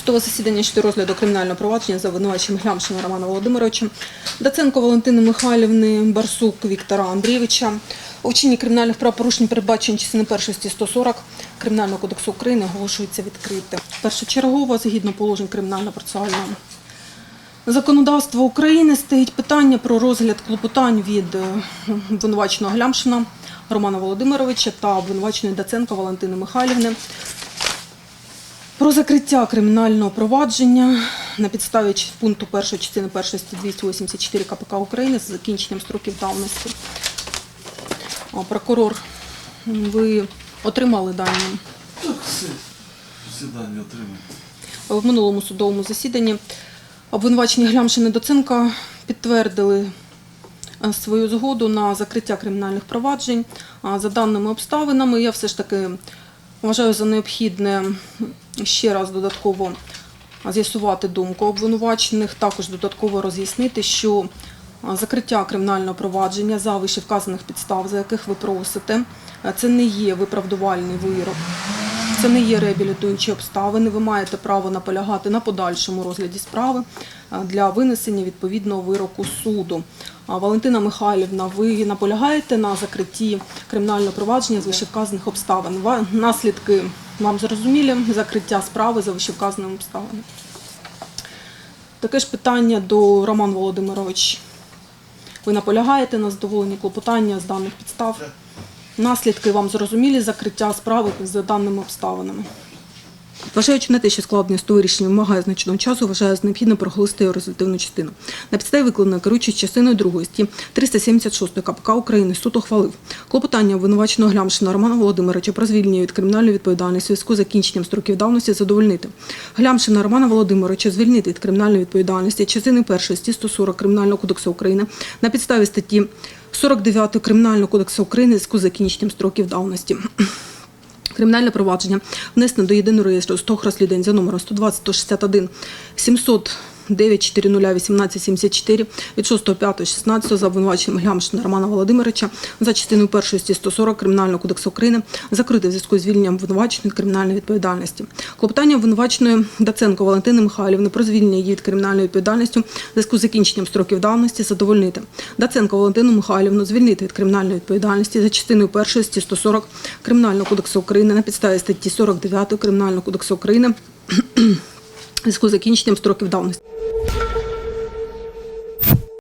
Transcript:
Судове засідання щодо розгляду кримінального провадження за обвинуваченням Глямшина Романа Володимировича, Даценко Валентини Михайлівни, Барсук Віктора Андрійовича. У вчиненні кримінальних правопорушень передбачені частини першості 140 Кримінального кодексу України оголошується відкрите. Першочергово, згідно положень кримінально-процесуального законодавства України, стоїть питання про розгляд клопотань від е, обвинуваченого Глямшина Романа Володимировича та обвинуваченої Даценко Валентини Михайлівни про закриття кримінального провадження на підставі пункту 1 частини 1 статті 284 КПК України з закінченням строків давності. Прокурор, ви отримали дані Так, все. Засідання отримав. в минулому судовому засіданні. Обвинувачені Глямшин і Доценка підтвердили е, свою згоду на закриття кримінальних проваджень. За даними обставинами, я все ж таки вважаю за необхідне ще раз додатково з'ясувати думку обвинувачених, також додатково роз'яснити, що закриття кримінального провадження за вищевказаних підстав, за яких ви просите, це не є виправдувальний вирок. Це не є реабілітуючі обставини. Ви маєте право наполягати на подальшому розгляді справи для винесення відповідного вироку суду. Валентина Михайлівна, ви наполягаєте на закритті кримінального провадження з вищевказаних обставин. Наслідки вам зрозумілі закриття справи за вищевказаними обставинами. Таке ж питання до Роман Володимирович. Ви наполягаєте на задоволенні клопотання з даних підстав? Наслідки вам зрозумілі закриття справи за даними обставинами. Вважаючи на те, що складення судового рішення вимагає значного часу, вважаю за необхідно проголосити його результативну частину. На підставі викладеної керуючись частиною 2 статті 376 КПК України суд ухвалив клопотання обвинуваченого Глямшина Романа Володимировича про звільнення від кримінальної відповідальності зв'язку з закінченням строків давності задовольнити. Глямшина Романа Володимировича звільнити від кримінальної відповідальності частини 1 статті 140 Кримінального кодексу України на підставі статті 49 Кримінального кодексу України зв'язку з закінченням строків давності. Кримінальне провадження внесено до єдиного реєстру того розслідувань за номером 120 161 700 9401874 від 6.5.16 за обвинуваченням Глямшина Романа Володимировича за частиною 1 статті 140 Кримінального кодексу України закрити в зв'язку з звільненням обвинувачення кримінальної відповідальності. Клопотання обвинуваченої Даценко Валентини Михайлівни про звільнення її від кримінальної відповідальності в зв'язку з закінченням строків давності задовольнити. Даценко Валентину Михайлівну звільнити від кримінальної відповідальності за частиною першої статті 140 Кримінального кодексу України на підставі статті 49 Кримінального кодексу України в зв'язку з закінченням строків давності.